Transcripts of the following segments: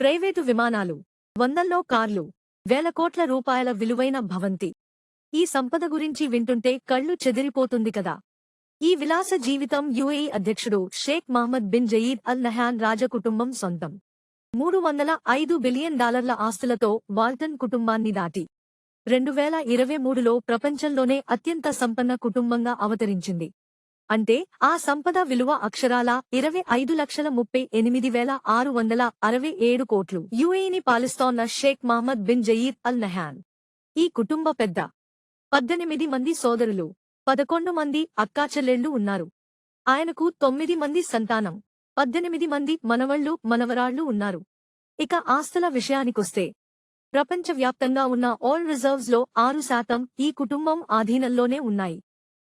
Private విమానాలు వందల్లో కార్లు వేల కోట్ల రూపాయల విలువైన భవంతి. ఈ సంపద గురించి వింటుంటే కళ్ళు చెదిరిపోతుంది కదా. ఈ విలాస జీవితం యుఏఈ అధ్యక్షుడు Sheikh Mohammed bin Zayed Al Nahyan రాజకుటుంబం సొంతం. మూడు వందల ఐదు బిలియన్ డాలర్ల ఆస్తులతో వాల్టన్ కుటుంబాన్ని దాటి. రెండు వేల ఇరవై మూడులో ప్రపంచంలోనే అత్యంత సంపన్న కుటుంబంగా అవతరించింది. అంటే ఆ సంపద విలువ అక్షరాల ఇరవై ఐదు లక్షల ముప్పై ఎనిమిది వేల ఆరు వందల అరవై ఏడు కోట్లు. యుఏఈని పాలిస్తోన్న Sheikh Mohammed bin Zayed Al Nahyan. ఈ కుటుంబ పెద్ద. పద్దెనిమిది మంది సోదరులు. పదకొండు మంది అక్కాచెల్లెళ్ళు ఉన్నారు. ఆయనకు తొమ్మిది మంది సంతానం. పద్దెనిమిది మంది మనవళ్ళు మనవరాళ్ళు ఉన్నారు. ఇక ఆస్తుల విషయానికొస్తే. ప్రపంచవ్యాప్తంగా ఉన్న ఆల్ రిజర్వ్స్లో ఆరు శాతం ఈ కుటుంబం ఆధీనంలోనే ఉన్నాయి.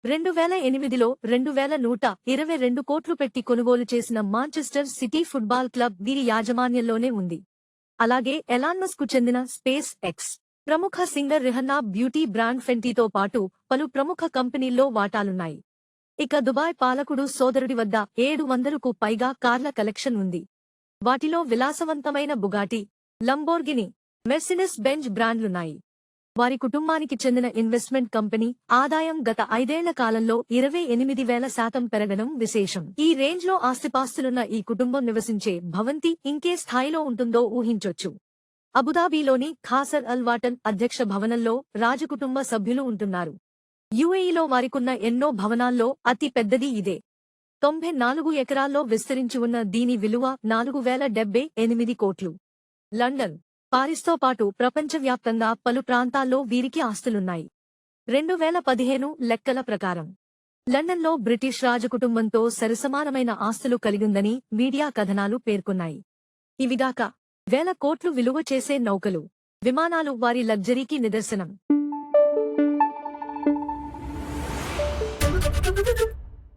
రెండు వేల ఎనిమిదిలో రెండు వేల నూట ఇరవై రెండు కోట్లు పెట్టి కొనుగోలు చేసిన మాంచెస్టర్ సిటీ ఫుట్బాల్ క్లబ్ వీరి యాజమాన్యంలోనే ఉంది. అలాగే ఎలాన్మస్కు చెందిన స్పేస్ ఎక్స్ ప్రముఖ సింగర్ రిహన్నా బ్యూటీ బ్రాండ్ ఫెంటీతో పాటు పలు ప్రముఖ కంపెనీల్లో వాటాలున్నాయి. ఇక దుబాయ్ పాలకుడు సోదరుడి వద్ద ఏడు వందలకు పైగా కార్ల కలెక్షన్ ఉంది. వాటిలో విలాసవంతమైన బుగాటి లంబోర్గిని మెర్సినెస్ బెంజ్ బ్రాండ్లున్నాయి. వారి కుటుంబానికి చెందిన ఇన్వెస్ట్మెంట్ కంపెనీ ఆదాయం గత ఐదేళ్ళ కాలంలో ఇరవై ఎనిమిది వేల శాతం పెరగడం విశేషం. ఈ రేంజ్లో ఆస్తిపాస్తులున్న ఈ కుటుంబం నివసించే భవంతి ఇంకే స్థాయిలో ఉంటుందో ఊహించొచ్చు. అబుదాబీలోని ఖాసర్ అల్ వాటన్ అధ్యక్ష భవనంలో రాజకుటుంబ సభ్యులు ఉంటున్నారు. యుఏఈలో వారికున్న ఎన్నో భవనాల్లో అతి పెద్దది ఇదే. తొంభై నాలుగు ఎకరాల్లో విస్తరించి ఉన్న దీని విలువ నాలుగు వేల డెబ్బై ఎనిమిది కోట్లు. లండన్ పారిస్తో పాటు ప్రపంచవ్యాప్తంగా పలు ప్రాంతాల్లో వీరికి ఆస్తులున్నాయి. రెండు వేల పదిహేను లెక్కల ప్రకారం లండన్లో బ్రిటిష్ రాజకుటుంబంతో సరిసమానమైన ఆస్తులు కలిగిందని మీడియా కథనాలు పేర్కొన్నాయి. ఇవిగాక వేల కోట్లు విలువ చేసే నౌకలు విమానాలు వారి లగ్జరీకి నిదర్శనం.